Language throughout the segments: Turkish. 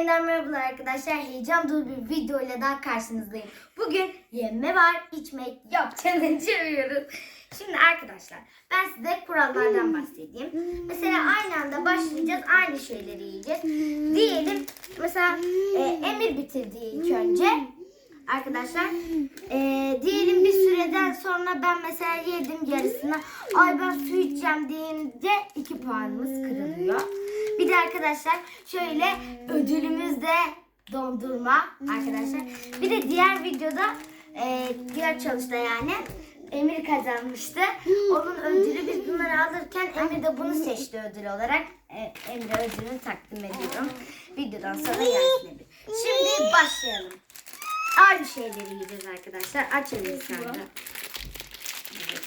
Yeniden merhabalar arkadaşlar. Heyecan dolu bir video ile daha karşınızdayım. Bugün yeme var, içmek yok challenge yapıyoruz. Şimdi arkadaşlar ben size kurallardan bahsedeyim. Mesela aynı anda başlayacağız. Aynı şeyleri yiyeceğiz. Diyelim mesela e, Emir bitirdi ilk önce. Arkadaşlar e, diyelim bir süreden sonra ben mesela yedim yarısını. Ay ben su içeceğim deyince iki puanımız kırılıyor. Bir de arkadaşlar şöyle ödülümüz de dondurma arkadaşlar. Bir de diğer videoda e, diğer çalışta yani Emir kazanmıştı. Onun ödülü biz bunları alırken Emir de bunu seçti ödül olarak. E, Emir'e ödülünü takdim ediyorum. Videodan sonra Emir. Şimdi başlayalım. Aynı şeyleri yiyeceğiz arkadaşlar. Açalım sen de. Evet.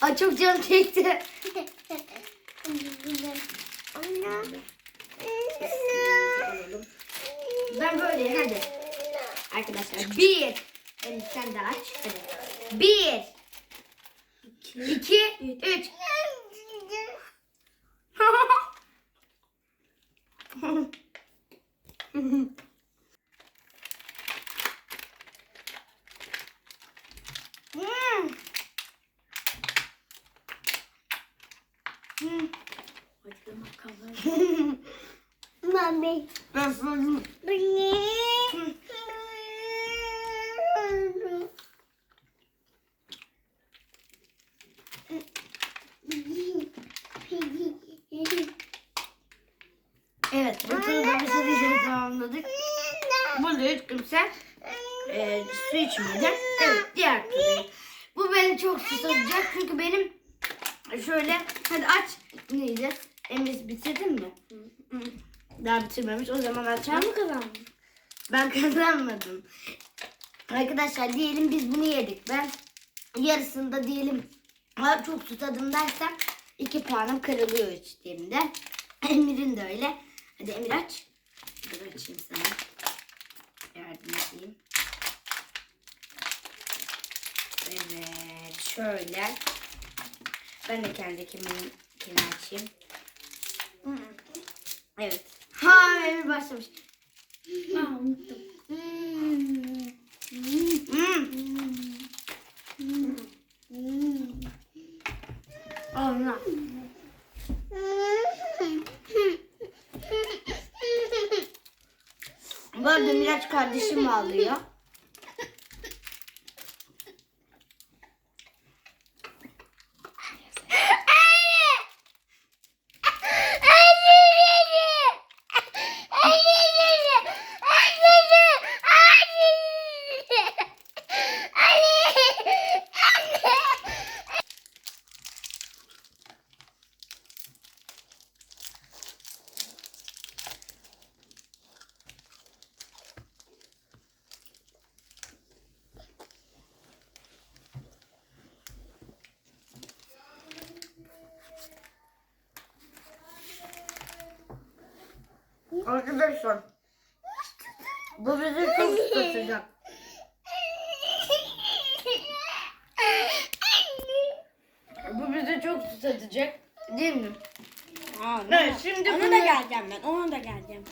Ay çok canım çekti. Ben böyle hadi. Arkadaşlar bir. Emir sen de aç. Hadi. Bir. iki, üç. Hmm. Hmm. Mami. Evet, bu turda bir sürü tamamladık. Burada hiç kimse e, su içmedi. Evet, diğer turdayım. Bu beni çok susatacak çünkü benim şöyle, hadi aç ne yiyeceğiz? Emir bitirdin mi? Daha bitirmemiş. O zaman açalım. mı kazandın? Ben kazanmadım. Arkadaşlar diyelim biz bunu yedik. Ben yarısında diyelim "Aa, çok susadım dersem 2 puanım kırılıyor içtiğimde. Emir'in de öyle. Hadi Emir aç. Dur açayım sana. Yardım edeyim. Evet şöyle. Ben de kendi kimliğimi açayım. Evet. Ha Emir başlamış. Aa unuttum. Allah. Bu arada Miraç kardeşim ağlıyor. Arkadaşlar. Bu bizi çok tutacak. Bu bizi çok tutacak. Değil mi? Aa, Evet, şimdi ona bunu- da geleceğim ben. Ona da geleceğim.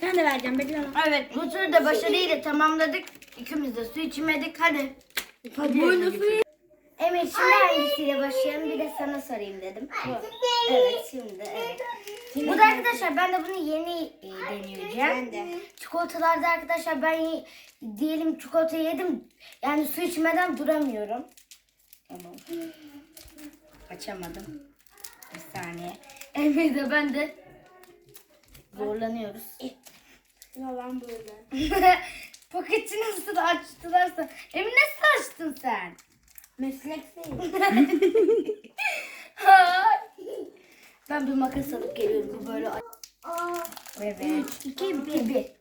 Sen de vereceğim bekle. Evet bu turu da başarıyla tamamladık. İkimiz de su içmedik. Hadi. Hadi. Boynu Emir şimdi hangisiyle başlayalım bir de sana sorayım dedim. Bu. Evet şimdi evet. Bu da arkadaşlar ben de bunu yeni e, deneyeceğim. Ben de. Çikolatalarda arkadaşlar ben ye- diyelim çikolata yedim. Yani su içmeden duramıyorum. Tamam. Açamadım. Bir saniye. Emir de ben de zorlanıyoruz. Yalan böyle. Paketi nasıl açtılarsa. Emir nasıl açtın sen? Hay. ben bir makas alıp geliyorum. Bu böyle Evet. 3, 2, 1, 1.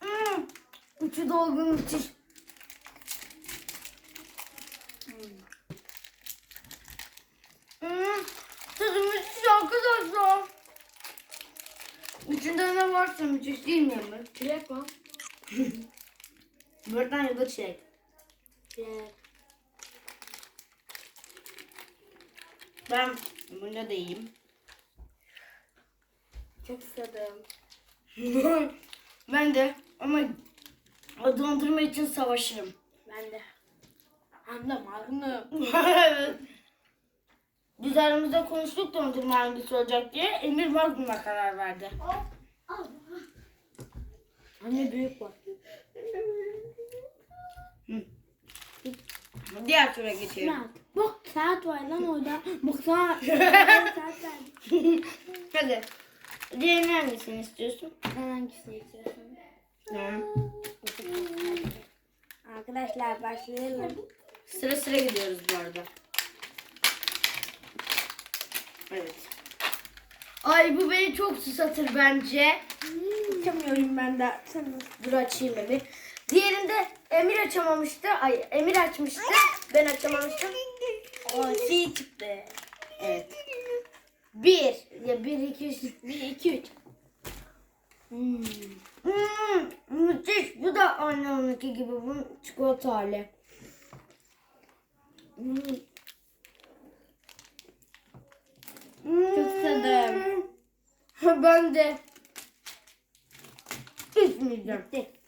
Hmm. Uçu dolgun müthiş. Hmm. Tadı müthiş arkadaşlar. İçinde ne varsa müthiş değil mi? Çilek var. Buradan ya da çilek. Çilek. Ben bunu da yiyeyim. Çok istedim. ben de ama o dondurma için savaşırım. Ben de. Hem de magnum. evet. Biz aramızda konuştuk dondurma hangisi olacak diye. Emir Magnum'a karar verdi. Anne büyük var. Diğer tura geçelim. Bak saat var lan orada. Bak saat. saat var. Hadi. Diğerini hangisini istiyorsun? Sen hangisini istiyorsun? Arkadaşlar başlayalım. Sıra sıra gidiyoruz bu arada. Evet. Ay bu beni çok susatır bence. Açamıyorum ben de. Sen Dur açayım Emir. Diğerinde Emir açamamıştı. Ay Emir açmıştı. Ben açamamıştım. O C çıktı. Evet. Bir. Ya bir, iki, üç. 1, 2, 3. Hmm. Hmm, müthiş. Bu da anne onunki gibi. Bu çikolata hali. Hmm. Çok susadım. Ha, ben de. İçmeyeceğim. Bitti.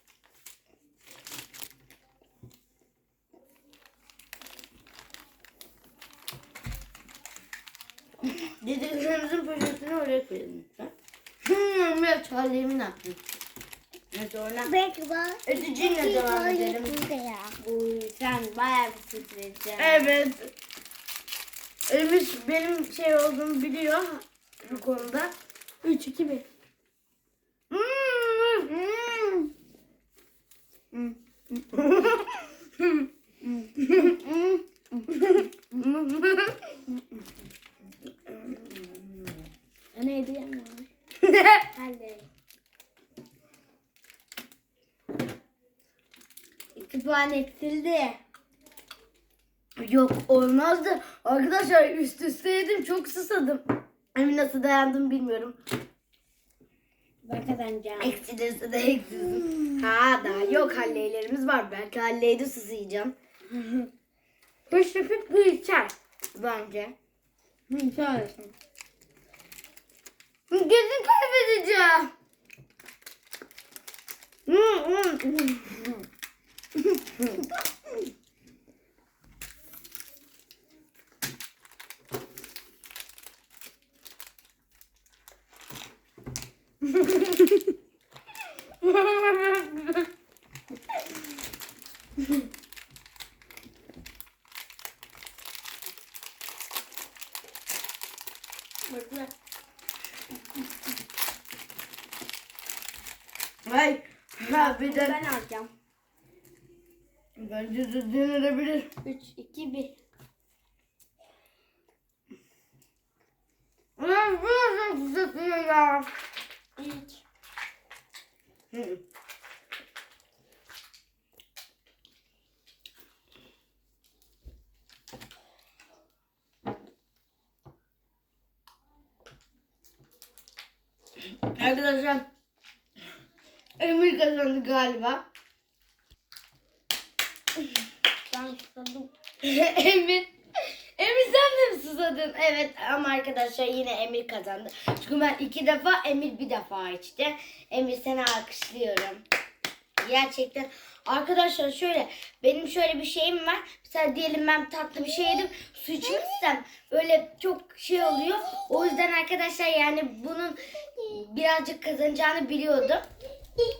Dedelerimizin poşetini oraya koyalım lütfen. Hmm, ya çaylarımı ne yaptın? Neyse ona. Bekle. Ödücüyle devam edelim. Uy, sen bayağı bir stresin. Evet. Emir benim şey olduğumu biliyor bu konuda. 3, 2, 1. Hmm, hmm. Neydi yani? Hadi. 2 puan eksildi. Yok olmazdı. Arkadaşlar üst üste yedim çok susadım. Emin nasıl dayandım bilmiyorum. Ben kazanacağım. Eksilirse de eksilsin. Ha daha yok halleylerimiz var. Belki halleyde susayacağım. Hoşçakal bu içer. Bence. Söylesin. Gözüm kaybedeceğim. Ay. Ha bir de ben alacağım. Bence de denenebilir. 3, 2, 1. Ulan bu nasıl susatıyor ya? 3. Hı. Arkadaşlar Emir kazandı galiba. Ben susadım. Emir Emir sen de mi susadın? Evet ama arkadaşlar yine Emir kazandı. Çünkü ben iki defa Emir bir defa içti. Emir seni alkışlıyorum. Gerçekten arkadaşlar şöyle benim şöyle bir şeyim var. Mesela diyelim ben tatlı bir şey yedim. Su içmezsem öyle çok şey oluyor. O yüzden arkadaşlar yani bunun birazcık kazanacağını biliyordum.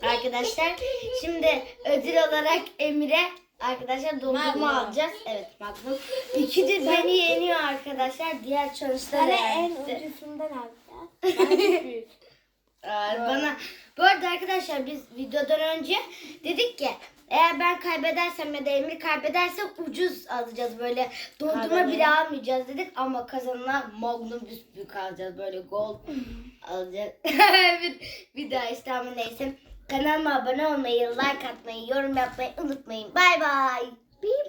Arkadaşlar şimdi ödül olarak Emir'e arkadaşlar dondurma alacağız. Evet Magnum. İkidir beni yeniyor arkadaşlar. Diğer çalışları Hani en yendi. ucusundan alacağız. Ben de büyük. Aa, bana bu arada arkadaşlar biz videodan önce dedik ki eğer ben kaybedersem ya da Emir kaybederse ucuz alacağız böyle dondurma Kaybeden. bile almayacağız dedik ama kazanana Magnum büyük alacağız böyle gold alacağız. bir, bir daha işte ama neyse kanalıma abone olmayı, like atmayı, yorum yapmayı unutmayın. Bay bay.